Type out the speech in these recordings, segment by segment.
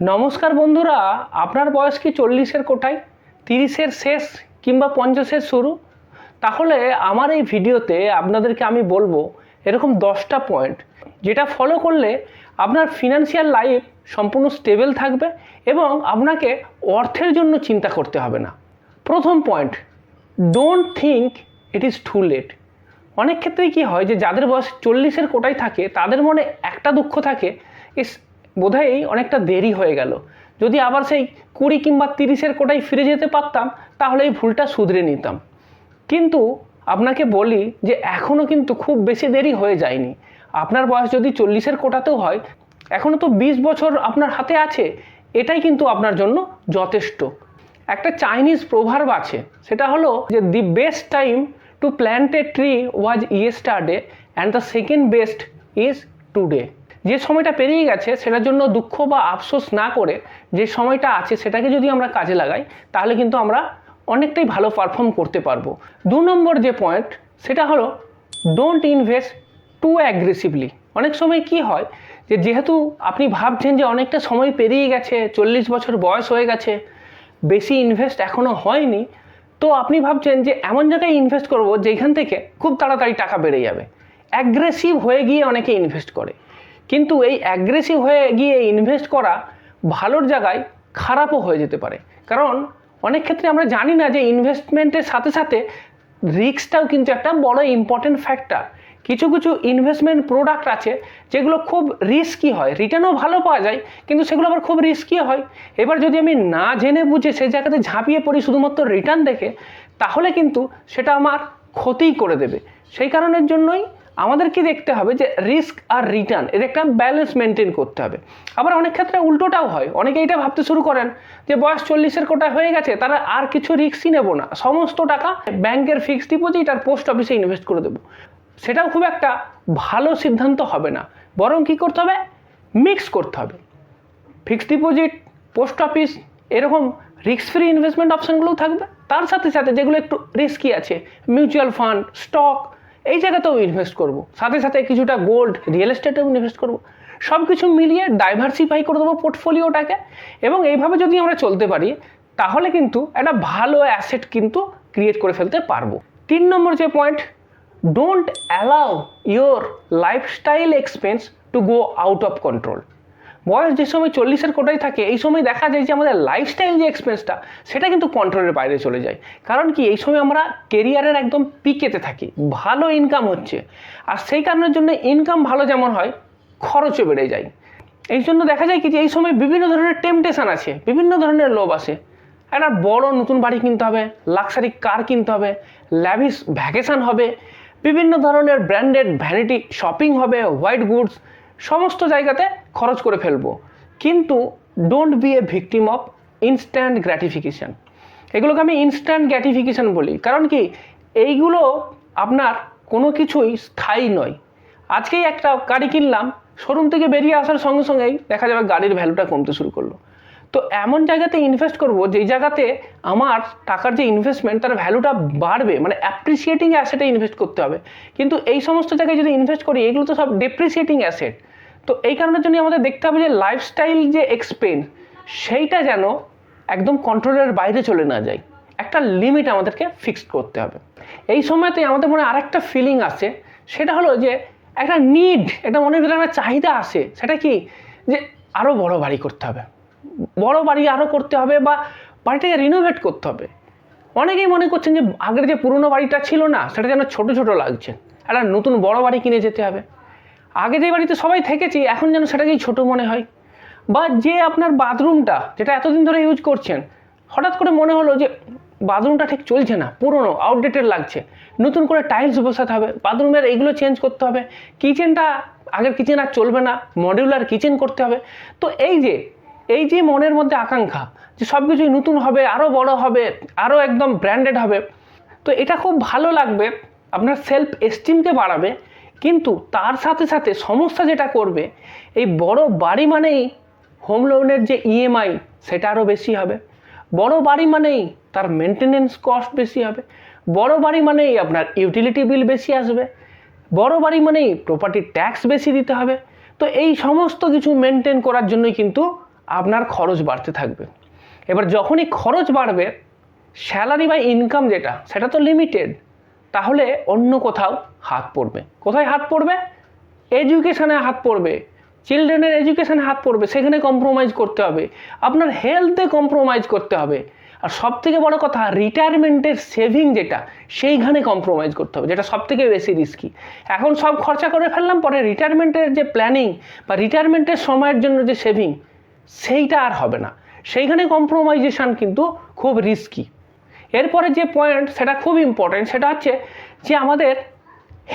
নমস্কার বন্ধুরা, আপনার বয়স কি চল্লিশের কোটায়? তিরিশের শেষ কিংবা পঞ্চাশের শুরু? তাহলে আমার এই ভিডিওতে আপনাদেরকে আমি বলব এরকম দশটা পয়েন্ট যেটা ফলো করলে আপনার ফিনান্সিয়াল লাইফ সম্পূর্ণ স্টেবল থাকবে এবং আপনাকে অর্থের জন্য চিন্তা করতে হবে না। প্রথম point don't think it is too late অনেক ক্ষেত্রেই কী হয় যে যাদের বয়স চল্লিশের কোটায় থাকে, তাদের মনে একটা দুঃখ থাকে, ইস বোধহয় অনেকটা দেরি হয়ে গেল। যদি আবার সেই কুড়ি কিংবা তিরিশের কোটায় ফিরে যেতে পারতাম, তাহলে এই ভুলটা শুধরে নিতাম। কিন্তু আপনাকে বলি যে এখনও কিন্তু খুব বেশি দেরি হয়ে যায়নি। আপনার বয়স যদি চল্লিশের কোটাতেও হয় এখনও তো বিশ বছর আপনার হাতে আছে, এটাই কিন্তু আপনার জন্য যথেষ্ট। একটা চাইনিজ প্রভার্ব আছে, সেটা হলো যে the best time to plant a tree was yesterday and the second best is today. যে সময়টা পেরিয়ে গেছে সেটার জন্য দুঃখ বা আফসোস না করে যে সময়টা আছে সেটাকে যদি আমরা কাজে লাগাই, তাহলে কিন্তু আমরা অনেকটাই ভালো পারফর্ম করতে পারব। দু নম্বর যে পয়েন্ট সেটা হলো ডোন্ট ইনভেস্ট টু অ্যাগ্রেসিভলি অনেক সময় কি হয় যে যেহেতু আপনি ভাবছেন যে অনেকটা সময় পেরিয়ে গেছে, চল্লিশ বছর বয়স হয়ে গেছে, বেশি ইনভেস্ট এখনও হয়নি, তো আপনি ভাবছেন যে এমন জায়গায় ইনভেস্ট করব যেখান থেকে খুব তাড়াতাড়ি টাকা বেড়ে যাবে। অ্যাগ্রেসিভ হয়ে গিয়ে অনেকে ইনভেস্ট করে। কিন্তু এই অ্যাগ্রেসিভ হয়ে গিয়ে ইনভেস্ট করা ভালোর জায়গায় খারাপও হয়ে যেতে পারে। কারণ অনেক ক্ষেত্রে আমরা জানি না যে ইনভেস্টমেন্টের সাথে সাথে রিস্কটাও কিন্তু একটা বড় ইম্পর্টেন্ট ফ্যাক্টর কিছু কিছু ইনভেস্টমেন্ট প্রোডাক্ট আছে যেগুলো খুব রিস্কি হয়। রিটার্নও ভালো পাওয়া যায়, কিন্তু সেগুলো আবার খুব রিস্কি হয়। এবার যদি আমি না জেনে বুঝে সেই জায়গাতে ঝাঁপিয়ে পড়ি শুধুমাত্র রিটার্ন দেখে, তাহলে কিন্তু সেটা আমার ক্ষতিই করে দেবে। সেই কারণের জন্যই আমাদেরকে দেখতে হবে যে রিস্ক আর রিটার্ন এর একটা ব্যালেন্স মেনটেন করতে হবে। আবার অনেক ক্ষেত্রে উল্টোটাও হয়। অনেকে এটা ভাবতে শুরু করেন যে বয়স চল্লিশের কোটা হয়ে গেছে, তারা আর কিছু রিস্কই নেব না। সমস্ত টাকা ব্যাংকের ফিক্সড ডিপোজিট আর পোস্ট অফিসে ইনভেস্ট করে দেবো। সেটাও খুব একটা ভালো সিদ্ধান্ত হবে না। বরং কী করতে হবে? মিক্স করতে হবে। ফিক্সড ডিপোজিট পোস্ট অফিস এরকম রিস্ক ফ্রি ইনভেস্টমেন্ট অপশানগুলোও থাকবে। তার সাথে সাথে যেগুলো একটু রিস্কি আছে মিউচুয়াল ফান্ড স্টক এই জায়গাতেও ইনভেস্ট করব। সাথে সাথে কিছুটা গোল্ড রিয়েল এস্টেটেও ইনভেস্ট করব। সব কিছু মিলিয়ে ডাইভার্সিফাই করে দেবো পোর্টফোলিওটাকে এবং এইভাবে যদি আমরা চলতে পারি, তাহলে কিন্তু একটা ভালো অ্যাসেট কিন্তু ক্রিয়েট করে ফেলতে পারব। তিন নম্বর যে point don't allow your lifestyle expense to go out of control বয়স যে সময় চল্লিশের কোটায় থাকে, এই সময় দেখা যায় যে আমাদের লাইফস্টাইল যে এক্সপেন্সটা সেটা কিন্তু কন্ট্রোলের বাইরে চলে যায়। কারণ কি, এই সময় আমরা কেরিয়ারের একদম পিকেতে থাকি, ভালো ইনকাম হচ্ছে। আর সেই কারণের জন্য ইনকাম ভালো যেমন হয়, খরচও বেড়ে যায়। এই জন্য দেখা যায় কি যে, এই সময় বিভিন্ন ধরনের টেম্পটেশন আছে, বিভিন্ন ধরনের লোভ আসে একটা বড় নতুন বাড়ি কিনতে হবে লাক্সারি কার কিনতে হবে ল্যাভিস ভ্যাকেশন হবে, বিভিন্ন ধরনের ব্র্যান্ডেড ভ্যানিটি শপিং হবে হোয়াইট গুডস সমস্ত জায়গাতে খরচ করে ফেলব। কিন্তু don't be a victim of instant gratification এগুলোকে আমি ইনস্ট্যান্ট গ্র্যাটিফিকেশান বলি। কারণ কি? এইগুলো আপনার কোনো কিছুই স্থায়ী নয়। আজকেই একটা গাড়ি কিনলাম শোরুম থেকে বেরিয়ে আসার সঙ্গে সঙ্গেই দেখা যাবে গাড়ির ভ্যালুটা কমতে শুরু করল। তো এমন জায়গাতে ইনভেস্ট করব যেই জায়গাতে আমার টাকার যে ইনভেস্টমেন্ট তার ভ্যালুটা বাড়বে মানে অ্যাপ্রিসিয়েটিং অ্যাসেটে ইনভেস্ট করতে হবে। কিন্তু এই সমস্ত জায়গায় যদি ইনভেস্ট করি, এগুলো তো সব ডেপ্রিসিয়েটিং অ্যাসেট তো এই কারণের জন্য আমাদের দেখতে হবে যে লাইফস্টাইল যে এক্সপেন্স সেইটা যেন একদম কন্ট্রোলের বাইরে চলে না যায়। একটা লিমিট আমাদেরকে ফিক্সড করতে হবে। এই সময়তে আমাদের মনে আরেকটা ফিলিং আসে সেটা হলো যে একটা নিড একটা মনের ভিতরে একটা চাহিদা আসে সেটা কি? যে আরও বড় বাড়ি করতে হবে। বড় বাড়ি আরও করতে হবে বা বাড়িটাকে রিনোভেট করতে হবে। অনেকেই মনে করছেন যে আগের যে পুরনো বাড়িটা ছিল না, সেটা যেন ছোট ছোট লাগছে। একটা নতুন বড় বাড়ি কিনে যেতে হবে। আগে যে বাড়িতে সবাই থেকেছি, এখন যেন সেটাকেই ছোট মনে হয়। বা যে আপনার বাথরুমটা, যেটা এতদিন ধরে ইউজ করছেন, হঠাৎ করে মনে হলো যে বাথরুমটা ঠিক চলছে না, পুরনো আউটডেটেড লাগছে। নতুন করে টাইলস বসাতে হবে, বাথরুমের এইগুলো চেঞ্জ করতে হবে। কিচেনটা আগের কিচেন আর চলবে না মডিউলার কিচেন করতে হবে। তো এই যে এই যে মনের মধ্যে আকাঙ্ক্ষা যে সব কিছুই নতুন হবে আরও বড় হবে আরও একদম ব্র্যান্ডেড হবে, তো এটা খুব ভালো লাগবে, আপনার সেলফ এস্টিমকে বাড়াবে, কিন্তু তার সাথে সাথে সমস্যা যেটা করবে, এই বড় বাড়ি মানেই হোম লোনের যে ইএমআই সেটা আরও বেশি হবে, বড় বাড়ি মানেই তার মেনটেনেন্স কস্ট বেশি হবে, বড় বাড়ি মানেই আপনার ইউটিলিটি বিল বেশি আসবে, বড় বাড়ি মানেই প্রপার্টি ট্যাক্স বেশি দিতে হবে, তো এই সমস্ত কিছু মেনটেন করার জন্যই কিন্তু আপনার খরচ বাড়তে থাকবে। এবার যখনই খরচ বাড়বে স্যালারি বা ইনকাম যেটা, সেটা তো লিমিটেড তাহলে অন্য কোথাও হাত পড়বে। কোথায় হাত পড়বে? এডুকেশানে হাত পড়বে। চিলড্রেনের এডুকেশানে হাত পড়বে। সেখানে কম্প্রোমাইজ করতে হবে। আপনার হেলথে কম্প্রোমাইজ করতে হবে। আর সব থেকে বড় কথা রিটায়ারমেন্টের সেভিং যেটা, সেইখানে কম্প্রোমাইজ করতে হবে, যেটা সব থেকে বেশি রিস্কি এখন সব খরচা করে ফেললাম, পরে রিটায়ারমেন্টের যে প্ল্যানিং বা রিটায়ারমেন্টের সময়ের জন্য যে সেভিং সেইটা আর হবে না। সেইখানে কম্প্রোমাইজেশন কিন্তু খুব রিস্কি এরপরে যে পয়েন্ট সেটা খুব ইম্পর্টেন্ট সেটা হচ্ছে যে আমাদের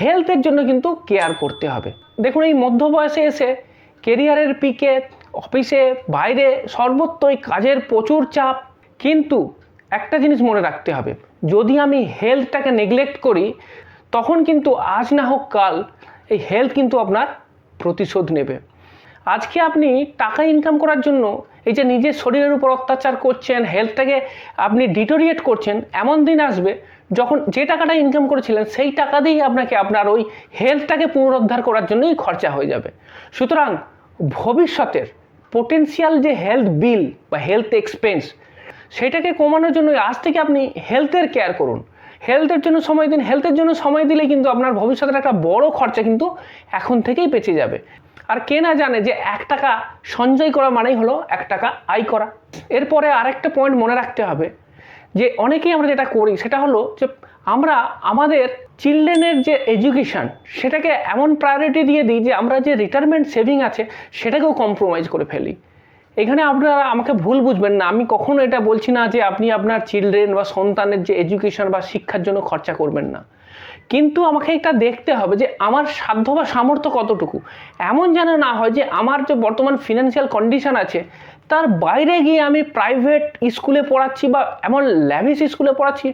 হেলথের জন্য কিন্তু কেয়ার করতে হবে। দেখুন, এই মধ্য বয়সে এসে কেরিয়ারের পিকে অফিসে বাইরে সর্বত্রই কাজের প্রচুর চাপ। কিন্তু একটা জিনিস মনে রাখতে হবে, যদি আমি হেলথটাকে নেগলেক্ট করি, তখন কিন্তু আজ না হোক কাল এই হেলথ কিন্তু আপনার প্রতিশোধ নেবে। আজকে আপনি টাকা ইনকাম করার জন্য এই যে নিজের শরীরের উপর অত্যাচার করছেন হেলথটাকে আপনি ডিটোরিয়েট করছেন, এমন দিন আসবে যখন যে টাকাটা ইনকাম করেছিলেন, সেই টাকা দিয়েই আপনাকে আপনার ওই হেলথটাকে পুনরুদ্ধার করার জন্যই খরচা হয়ে যাবে। সুতরাং ভবিষ্যতের পোটেন্সিয়াল যে হেলথ বিল বা হেলথ এক্সপেন্স সেটাকে কমানোর জন্য আজ থেকে আপনি হেলথের কেয়ার করুন। হেলথের জন্য সময় দিন হেলথের জন্য সময় দিলে কিন্তু আপনার ভবিষ্যতের একটা বড় খরচা কিন্তু এখন থেকেই বেঁচে যাবে। আর কে না জানে যে এক টাকা সঞ্চয় করা মানেই হলো এক টাকা আয় করা। এরপরে আরেকটা পয়েন্ট মনে রাখতে হবে যে অনেকেই আমরা যেটা করি সেটা হলো যে আমরা আমাদের চিলড্রেনের যে এডুকেশান সেটাকে এমন প্রায়োরিটি দিয়ে দিই যে আমরা যে রিটায়ারমেন্ট সেভিং আছে সেটাকেও কম্প্রোমাইজ করে ফেলি। এখানে আপনারা আমাকে ভুল বুঝবেন না। আমি কখনো এটা বলছি না যে আপনি আপনার চিলড্রেন বা সন্তানের যে এডুকেশন বা শিক্ষার জন্য খরচা করবেন না। কিন্তু আমাকে এটা দেখতে হবে যে আমার সাধ্য বা সামর্থ্য কতটুকু। এমন যেন না হয় যে আমার যে বর্তমান ফিনান্সিয়াল কন্ডিশন আছে, তার বাইরে গিয়ে আমি প্রাইভেট স্কুলে পড়াচ্ছি বা এমন ল্যাভিস স্কুলে পড়াচ্ছি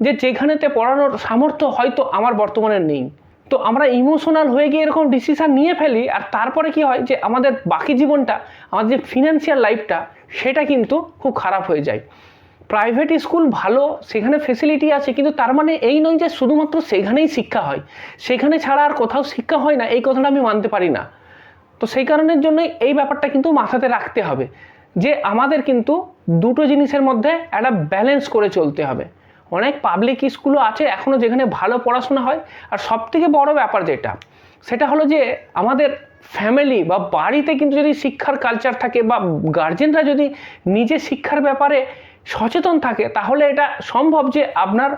যে যেখানেতে পড়ানোর সামর্থ্য হয়তো আমার বর্তমানে নেই। তো আমরা ইমোশনাল হয়ে গিয়ে এরকম ডিসিশান নিয়ে ফেলি, আর তারপরে কি হয় যে আমাদের বাকি জীবনটা, আমাদের যে ফিনান্সিয়াল লাইফটা সেটা কিন্তু খুব খারাপ হয়ে যায়। প্রাইভেট স্কুল ভালো, সেখানে ফেসিলিটি আছে, কিন্তু তার মানে এই নয় যে শুধুমাত্র সেখানেই শিক্ষা হয়। সেখানে ছাড়া আর কোথাও শিক্ষা হয় না, এই কথাটা আমি মানতে পারি না। তো সেই কারণের জন্যই এই ব্যাপারটা কিন্তু মাথাতে রাখতে হবে যে আমাদের কিন্তু দুটো জিনিসের মধ্যে একটা ব্যালেন্স করে চলতে হবে। অনেক পাবলিক স্কুলও আছে এখনও যেখানে ভালো পড়াশোনা হয়। আর সবথেকে বড় ব্যাপার যেটা, সেটা হলো যে আমাদের ফ্যামিলি বা বাড়িতে কিন্তু যদি শিক্ষার কালচার থাকে বা গার্জেনরা যদি নিজে শিক্ষার ব্যাপারে সচেতন থাকে, তাহলে এটা সম্ভব যে আপনার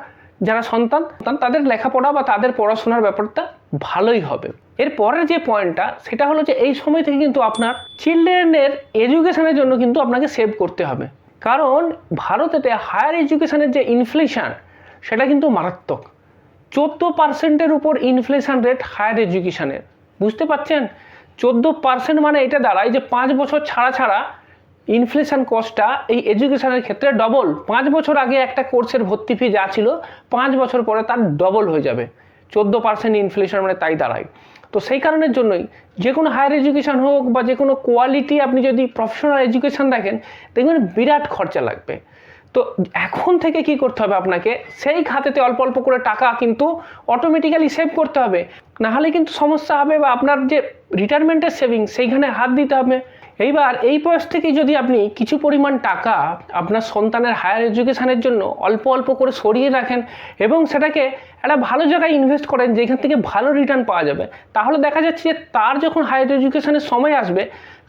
যারা সন্তান তাদের লেখাপড়া বা তাদের পড়াশোনার ব্যাপারটা ভালোই হবে। এর পরের যে পয়েন্টটা সেটা হলো যে এই সময় থেকে কিন্তু আপনার চিলড্রেনের এডুকেশনের জন্য কিন্তু আপনাকে সেভ করতে হবে। কারণ ভারতেতে হায়ার এডুকেশানের যে ইনফ্লেশান সেটা কিন্তু মারাত্মক। চোদ্দ পার্সেন্টের উপর ইনফ্লেশান রেট হায়ার এডুকেশানের বুঝতে পারছেন? চোদ্দ পার্সেন্ট মানে এটা দাঁড়ায় যে পাঁচ বছর ছাড়া ছাড়া ইনফ্লেশন কস্টটা এই এডুকেশনের ক্ষেত্রে ডবল পাঁচ বছর আগে একটা কোর্সের ভর্তি ফি যা ছিল, পাঁচ বছর পরে তার ডবল হয়ে যাবে। চোদ্দ পার্সেন্ট ইনফ্লেশন মানে তাই দাঁড়ায়। তো সেই কারণের জন্যই যে কোনো হায়ার এডুকেশন হোক বা যে কোনো কোয়ালিটি আপনি যদি প্রফেশনাল এডুকেশন দেখেন, দেখবেন বিরাট খরচা লাগবে। তো এখন থেকে কি করতে হবে আপনাকে? সেই খাতেতে অল্প অল্প করে টাকা কিন্তু অটোমেটিক্যালি সেভ করতে হবে। নাহলে কিন্তু সমস্যা হবে বা আপনার যে রিটায়ারমেন্টের সেভিং সেইখানে হাত দিতে হবে। এইবার এই বয়স থেকে যদি আপনি কিছু পরিমাণ টাকা আপনার সন্তানের হায়ার এডুকেশানের জন্য অল্প অল্প করে সরিয়ে রাখেন এবং সেটাকে একটা ভালো জায়গায় ইনভেস্ট করেন যেখান থেকে ভালো রিটার্ন পাওয়া যাবে, তাহলে দেখা যাচ্ছে যে তার যখন হায়ার এডুকেশানের সময় আসবে,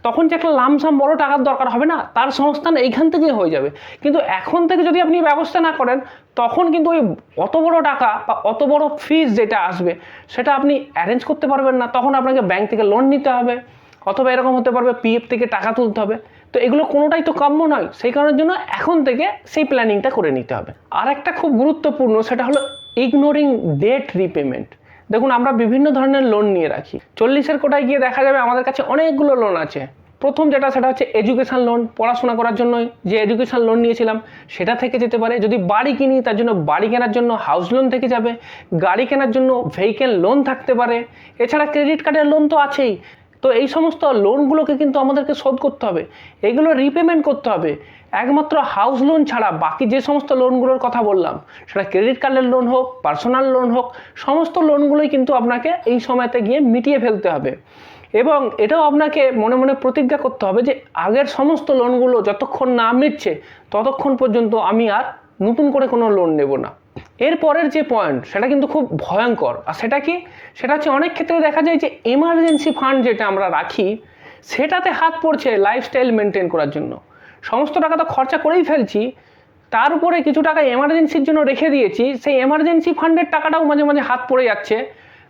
তখন যে একটা লামসাম বড় টাকার দরকার হবে না, তার সংস্থান এইখান থেকেই হয়ে যাবে। কিন্তু এখন থেকে যদি আপনি ব্যবস্থা না করেন, তখন কিন্তু ওই অত বড় টাকা বা অত বড় ফিজ যেটা আসবে, সেটা আপনি অ্যারেঞ্জ করতে পারবেন না। তখন আপনাকে ব্যাংক থেকে লোন নিতে হবে। অথবা এরকম হতে পারবে পিএফ থেকে টাকা তুলতে হবে। তো এগুলো কোনোটাই তো কাম্য নয়। সেই কারণের জন্য এখন থেকে সেই প্ল্যানিংটা করে নিতে হবে। আর একটা খুব গুরুত্বপূর্ণ, সেটা হলো ইগনোরিং ডেট রিপেমেন্ট দেখুন, আমরা বিভিন্ন ধরনের লোন নিয়ে রাখি। চল্লিশের কোটায় গিয়ে দেখা যাবে আমাদের কাছে অনেকগুলো লোন আছে। প্রথম যেটা, সেটা হচ্ছে এডুকেশন লোন পড়াশোনা করার জন্য যে এডুকেশন লোন নিয়েছিলাম, সেটা থেকে যেতে পারে। যদি বাড়ি কিনি, তার জন্য বাড়ি কেনার জন্য হাউস লোন থেকে যাবে। গাড়ি কেনার জন্য ভেহিকেল লোন থাকতে পারে। এছাড়া ক্রেডিট কার্ডের লোন তো আছেই। তো এই সমস্ত লোনগুলোকে কিন্তু আমাদেরকে শোধ করতে হবে। এগুলো রিপেমেন্ট করতে হবে। একমাত্র হাউস লোন ছাড়া বাকি যে সমস্ত লোনগুলোর কথা বললাম, সেটা ক্রেডিট কার্ডের লোন হোক পার্সোনাল লোন হোক, সমস্ত লোনগুলোই কিন্তু আপনাকে এই সময়তে গিয়ে মিটিয়ে ফেলতে হবে। এবং এটাও আপনাকে মনে মনে প্রতিজ্ঞা করতে হবে যে আগের সমস্ত লোনগুলো যতক্ষণ না মিটছে, ততক্ষণ পর্যন্ত আমি আর নতুন করে কোনো লোন নেব না। এর পরের যে পয়েন্ট সেটা কিন্তু খুব ভয়ঙ্কর। আর সেটা কি? সেটা হচ্ছে অনেক ক্ষেত্রে দেখা যায় যে এমার্জেন্সি ফান্ড যেটা আমরা রাখি, সেটাতে হাত পড়ছে লাইফস্টাইল মেনটেন করার জন্য। সমস্ত টাকা তো খরচা করেই ফেলছি, তার উপরে কিছু টাকা এমার্জেন্সির জন্য রেখে দিয়েছি, সেই এমার্জেন্সি ফান্ডের টাকাটাও মাঝে মাঝে হাত পড়ে যাচ্ছে,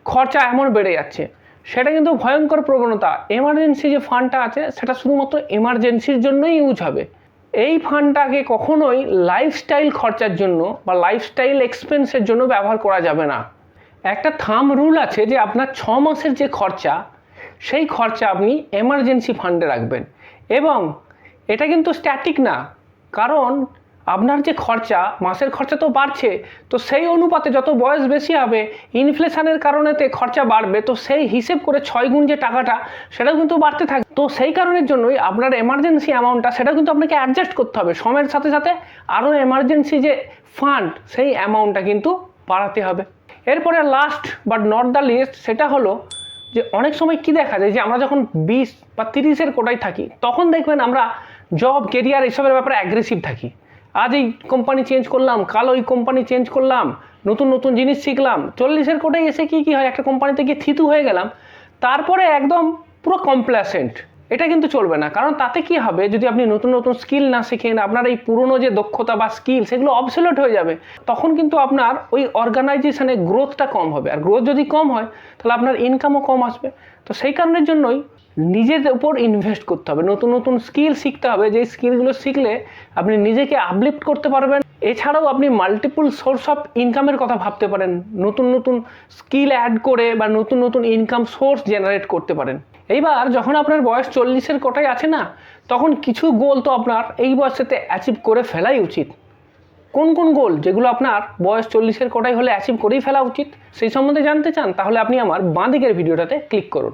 খরচা এমন বেড়ে যাচ্ছে। সেটা কিন্তু ভয়ঙ্কর প্রবণতা। এমার্জেন্সি যে ফান্ডটা আছে, সেটা শুধুমাত্র এমার্জেন্সির জন্যই ইউজ হবে। এই ফান্ডটাকে কখনোই লাইফস্টাইল খরচার জন্য বা লাইফস্টাইল এক্সপেন্সের জন্য ব্যবহার করা যাবে না। একটা থাম রুল আছে যে আপনার ছ মাসের যে খরচা, সেই খরচা আপনি এমার্জেন্সি ফান্ডে রাখবেন। এবং এটা কিন্তু স্ট্যাটিক না, কারণ আপনার যে খরচা, মাসের খরচা তো বাড়ছে, তো সেই অনুপাতে যত বয়স বেশি হবে ইনফ্লেশনের কারণেতে খরচা বাড়বে, তো সেই হিসেব করে ছয় গুণ যে টাকাটা, সেটাও কিন্তু বাড়তে থাকবে তো সেই কারণের জন্যই আপনার এমার্জেন্সি অ্যামাউন্টটা সেটা কিন্তু আপনাকে অ্যাডজাস্ট করতে হবে। সময়ের সাথে সাথে আরও এমার্জেন্সি যে ফান্ড সেই অ্যামাউন্টটা কিন্তু বাড়াতে হবে। এরপরে last but not the least সেটা হলো যে অনেক সময় কি দেখা যায় যে আমরা যখন বিশ বা তিরিশের কোটায় থাকি, তখন দেখবেন আমরা জব কেরিয়ার এসবের ব্যাপারে অ্যাগ্রেসিভ থাকি। আজ এই কোম্পানি চেঞ্জ করলাম, কাল ওই কোম্পানি চেঞ্জ করলাম, নতুন নতুন জিনিস শিখলাম। চল্লিশের কোটে এসে কি কি হয়, একটা কোম্পানিতে গিয়ে থিতু হয়ে গেলাম। তারপরে একদম পুরো কমপ্লেসেন্ট এটা কিন্তু চলবে না, কারণ তাতে কি হবে, যদি আপনি নতুন নতুন স্কিল না শেখেন, আপনার এই পুরনো যে দক্ষতা বা স্কিল সেগুলো অবসোলেট হয়ে যাবে, তখন কিন্তু আপনার ওই অর্গানাইজেশনে গ্রোথটা কম হবে। আর গ্রোথ যদি কম হয়, তাহলে আপনার ইনকামও কম আসবে। তো সেই কারণের জন্যই নিজের উপর ইনভেস্ট করতে হবে। নতুন নতুন স্কিল শিখতে হবে। যে স্কিলগুলো শিখলে আপনি নিজেকে আপলিফ্ট করতে পারবেন। এছাড়াও আপনি মাল্টিপল সোর্স অফ ইনকামের কথা ভাবতে পারেন। নতুন নতুন স্কিল অ্যাড করে বা নতুন নতুন ইনকাম সোর্স জেনারেট করতে পারেন। এইবার যখন আপনার বয়স চল্লিশের কোটায় আছে না, তখন কিছু গোল তো আপনার এই বয়সেতে অ্যাচিভ করে ফেলাই উচিত। কোন কোন গোল যেগুলো আপনার বয়স চল্লিশের কোটায় হলে অ্যাচিভ করেই ফেলা উচিত, সেই সম্বন্ধে জানতে চান, তাহলে আপনি আমার বাঁদিকের ভিডিওটাতে ক্লিক করুন।